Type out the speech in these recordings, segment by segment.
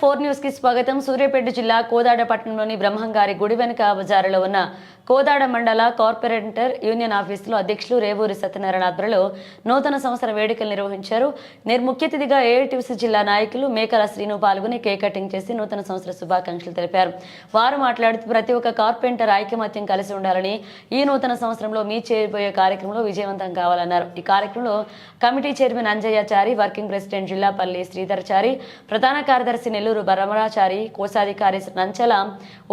Four న్యూస్కి స్వాగతం. సూర్యాపేట జిల్లా కోదాడ పట్టణంలోని బ్రహ్మంగారి గుడి వెనుక బజారులో ఉన్న కోదాడ మండల కార్పొరేటర్ యూనియన్ ఆఫీసులో అధ్యక్షులు రేవూరి సత్యనారాయణ ఆధ్వర్యంలో నూతన సంవత్సర వేడుకలు నిర్వహించారు. ముఖ్య అతిథిగా ఏఐటీసీ జిల్లా నాయకులు మేకల శ్రీను పాల్గొని కేక్ కటింగ్ చేసి నూతన సంవత్సర శుభాకాంక్షలు తెలిపారు. వారు మాట్లాడుతూ ప్రతి ఒక్క కార్పెంటర్ ఐకమత్యం కలిసి ఉండాలని ఈ నూతన సంవత్సరంలో మీ చేయబోయే కార్యక్రమంలో విజయవంతం కావాలన్నారు. ఈ కార్యక్రమంలో committee chairman Anjayyachari working president Jillapalli Sridharchari ప్రధాన కార్యదర్శి నెల్లూరు బరమరాచారి కోశాధికారి నంచల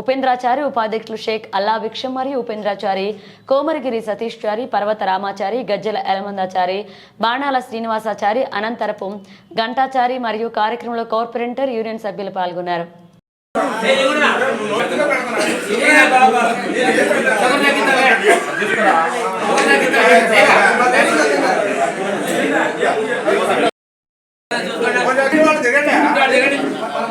ఉపేంద్రాచారి ఉపాధ్యక్షులు షేక్ అల్లా విక్షం మరియు ఉపేంద్రాచారి కోమరగిరి సతీష్ చారి పర్వత రామాచారి గజ్జల ఎలమందాచారి బాణాల శ్రీనివాసాచారి అనంతరపు గంటాచారి మరియు కార్యక్రమంలో కార్పొరేటర్ యూనియన్ సభ్యులు పాల్గొన్నారు.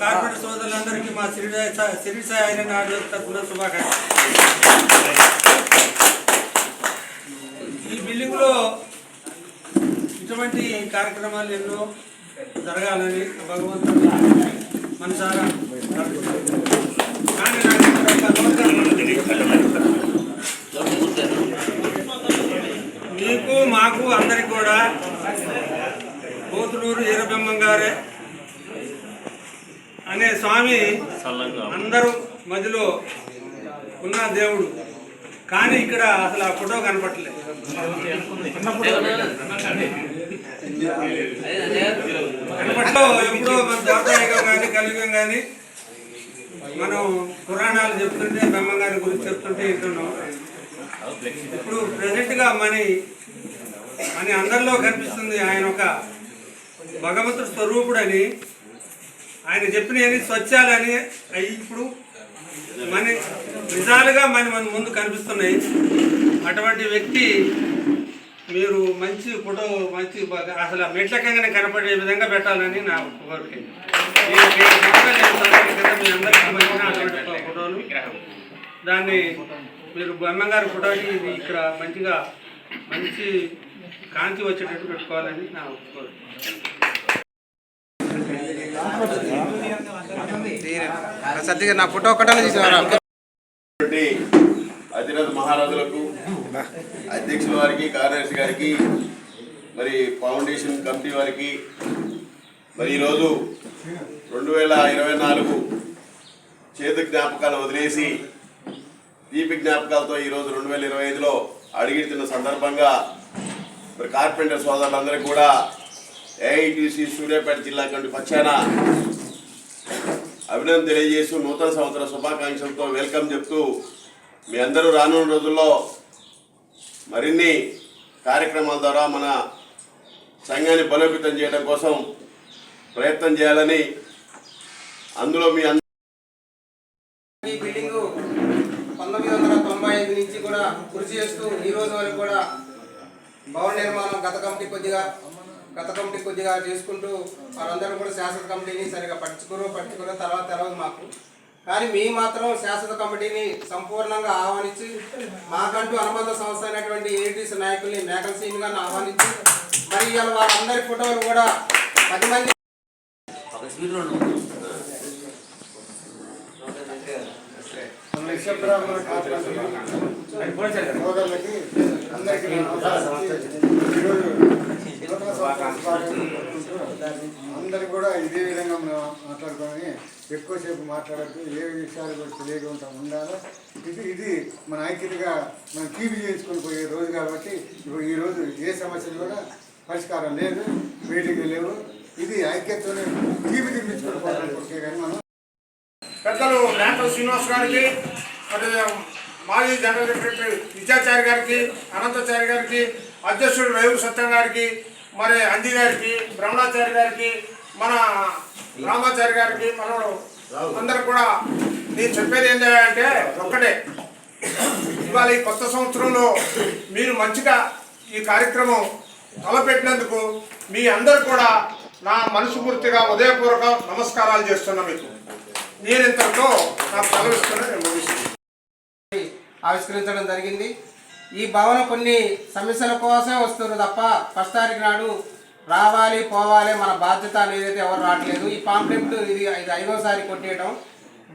కార్పొరేట్ సోదరులందరికీ మా సిరి సిరి సాయి ఐరన్ హార్డ్వేర్ తరఫున శుభాకాంక్షలు. ఈ బిల్డింగ్లో ఇటువంటి కార్యక్రమాలు ఎన్నో జరగాలని భగవంతుడు మనసారా కానీ నాకు ఇక్కడ ఒక నూతన మీకు మాకు అందరికి కూడా పోతులూరు ఈరబ్రహ్మం గారే అనే స్వామి అందరూ మధ్యలో ఉన్న దేవుడు. కానీ ఇక్కడ అసలు ఆ ఫోటో కనపట్లేదు కనపట్లో ఎప్పుడో మన కానీ కలియుగం కానీ మనం పురాణాలు చెప్తుంటే బ్రహ్మగారి గురించి చెప్తుంటే వింటున్నాం. ఇప్పుడు ప్రజెంట్గా మని అని అందరిలో కనిపిస్తుంది. ఆయన ఒక భగవంతుడు స్వరూపుడని ఆయన చెప్పినవి స్వచ్ఛాలని అవి ఇప్పుడు మన నిజాలుగా మన మన ముందు కనిపిస్తున్నాయి. అటువంటి వ్యక్తి మీరు మంచి ఫోటో మంచి అసలు ఆ మెట్లకంగానే కనపడే విధంగా పెట్టాలని నా కోరిక. మీ అందరికీ ఫోటోలు దాన్ని మీరు బొమ్మగారి ఫోటోకి ఇది ఇక్కడ మంచిగా మంచి కాంతి వచ్చేటట్టు పెట్టుకోవాలని నా కోరిక. సత్తిగా నా ఫోటో ఒకటే తీసుకురా? ఉన్నటువంటి అధిరథ మహారాజులకు అధ్యక్షుల వారికి కార్యదర్శి గారికి మరి ఫౌండేషన్ కమిటీ వారికి మరి ఈరోజు రెండు వేల ఇరవై నాలుగు చేతి జ్ఞాపకాలు వదిలేసి దీపి జ్ఞాపకాలతో ఈరోజు రెండు వేల ఇరవై ఐదులో అడిగిడుతున్న సందర్భంగా మరి కార్పెంటర్ సోదరులందరికీ కూడా ఏఐటిసి సూర్యాపేట జిల్లా కమిటీ పక్షాన అభినందన తెలియజేస్తూ నూతన సంవత్సర శుభాకాంక్షలతో వెల్కమ్ చెప్తూ మీ అందరూ రానున్న రోజుల్లో మరిన్ని కార్యక్రమాల ద్వారా మన సంఘాన్ని బలోపేతం చేయడం కోసం ప్రయత్నం చేయాలని అందులో మీ అందరూ ఈ బిల్డింగ్ పంతొమ్మిది వందల తొంభై ఐదు నుంచి కూడా కృషి చేస్తూ ఈ రోజు వరకు కూడా భవన నిర్మాణం గత కమిటీ కొద్దిగా గత కమిటీ కొద్దిగా చేసుకుంటూ వారందరూ కూడా శాశ్వత కమిటీని సరిగా పట్టించుకోరు పట్టించుకోరు. తర్వాత తర్వాత మాకు. కానీ మీ మాత్రం శాశ్వత కమిటీని సంపూర్ణంగా ఆహ్వానించి మాకంటూ అనుబంధ సంస్థ అయినటువంటి ఏటీసీ నాయకుల్ని మేకల సీన్ గారిని ఆహ్వానించి మరి ఇవాళ వారందరి ఫోటోలు కూడా పది మంది అందరికీ నా నమస్కారం. ఈరోజు నూతన సంవత్సరం శుభాకాంక్షలు తెలుపుకుంటూ అందరికి కూడా ఇదే విధంగా మనం మాట్లాడుకొని ఎక్కువసేపు మాట్లాడద్దు ఏ విషయాలు కూడా తెలియకుండా ఉండాలో. ఇది ఇది మన ఐక్యతగా మనం కీపి చేసుకుని పోయే రోజు కాబట్టి ఇప్పుడు ఈ రోజు ఏ సమస్యలు కూడా పరిష్కారం లేదు మీటింగ్ లేవు. ఇది ఐక్యతతోనే కీపి తెప్పించుకొని పోవడానికి కానీ మనం? పెద్దలు లేంటర్ శ్రీనివాస్ గారికి మాజీ జనరల్ సెక్రటరీ విద్యాచారి గారికి అనంతాచారి గారికి అధ్యక్షుడు రవి సత్యం గారికి మరి అంజీ గారికి బ్రహ్మణాచారి గారికి మన రామాచారి గారికి మనోడు అందరు కూడా నేను చెప్పేది ఏంటంటే ఒక్కటే. ఇవాళ ఈ కొత్త సంవత్సరంలో మీరు మంచిగా ఈ కార్యక్రమం తలపెట్టినందుకు మీ అందరు కూడా నా మనసుపూర్తిగా ఉదయపూర్వక నమస్కారాలు చేస్తున్నా మీకు. నేను ఇంతటితో నాకు సెలవిస్తున్నా నేను ముగిస్తున్నాను ఆవిష్కరించడం జరిగింది. ఈ భవనం కొన్ని సమస్యల కోసమే వస్తున్నారు తప్ప ఫస్ట్ తారీఖు నాడు రావాలి పోవాలి మన బాధ్యత అనేది ఎవరు రావట్లేదు. ఈ పాంప్లెట్ ఇది ఇది ఐదోసారి కొట్టేయడం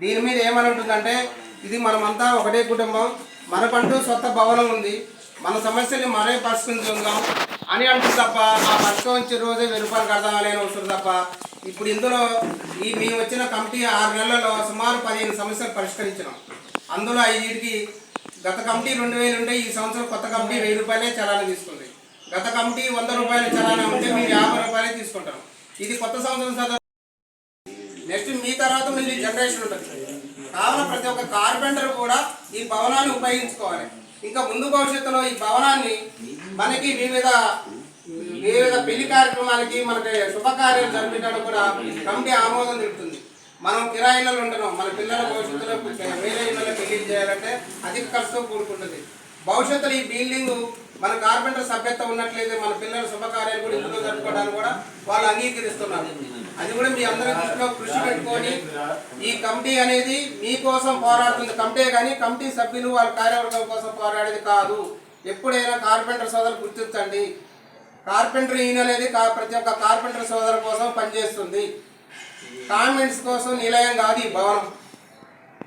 దీని మీద ఏమని ఉంటుందంటే ఇది మనమంతా ఒకటే కుటుంబం మనకంటూ సొంత భవనం ఉంది మన సమస్యని మనమే పరిష్కరించుకుందాం అని అంటుంది తప్ప ఆ పరిష్కరించే రోజే వెయ్యి రూపాయలు కడదామని వస్తుంది తప్ప ఇప్పుడు ఇందులో ఈ మేము వచ్చిన కమిటీ ఆరు నెలల్లో సుమారు పదిహేను సమస్యలు పరిష్కరించినాం. అందులో ఐదుకి గత కమిటీ రెండు వేలు ఉంటే ఈ సంవత్సరం కొత్త కమిటీ వెయ్యి రూపాయలే చలానా తీసుకుంది. గత కమిటీ వంద రూపాయల చలానా ఉంటే మీరు యాభై రూపాయలే తీసుకుంటాం ఇది కొత్త సంవత్సరం సందర్భంగా నెక్స్ట్ మీ తర్వాత మళ్ళీ జనరేషన్ ఉంటుంది. కావున ప్రతి ఒక్క కార్పెంటర్ కూడా ఈ భవనాన్ని ఉపయోగించుకోవాలి. ఇంకా ముందు భవిష్యత్తులో ఈ భవనాన్ని మనకి వివిధ వివిధ పెళ్ళి కార్యక్రమాలకి మనకి శుభకార్యాలు జరిపించడానికి కూడా కమిటీ ఆమోదం తెలుపుతుంది. మనం కిరాయిలలో ఉంటున్నాం. మన పిల్లల భవిష్యత్తులో వేరే ఇళ్ళలో పెళ్ళి చేయాలంటే అధిక ఖర్చుతో కూడుకుంటుంది భవిష్యత్తులో ఈ బిల్డింగ్ మన కార్పెంటర్ సభ్యత్వం ఉన్నట్లయితే మన పిల్లల శుభకార్యాలు కూడా ఇంట్లో జరుపుకోవడానికి కూడా వాళ్ళు అంగీకరిస్తున్నారు. అది కూడా మీ అందరి దృష్టిలో కృషి పెట్టుకొని ఈ కమిటీ అనేది మీకోసం పోరాడుతుంది. కమిటీ కానీ కమిటీ సభ్యులు వాళ్ళ కార్యవర్గం కోసం పోరాడేది కాదు. ఎప్పుడైనా కార్పెంటర్ సోదరు గుర్తించండి. కార్పెంటర్ ఈయన అనేది కా- ప్రతి ఒక్క కార్పెంటర్ సోదరు కోసం పనిచేస్తుంది. కామెంట్స్ కోసం నిలయం కాదు ఈ భవనం.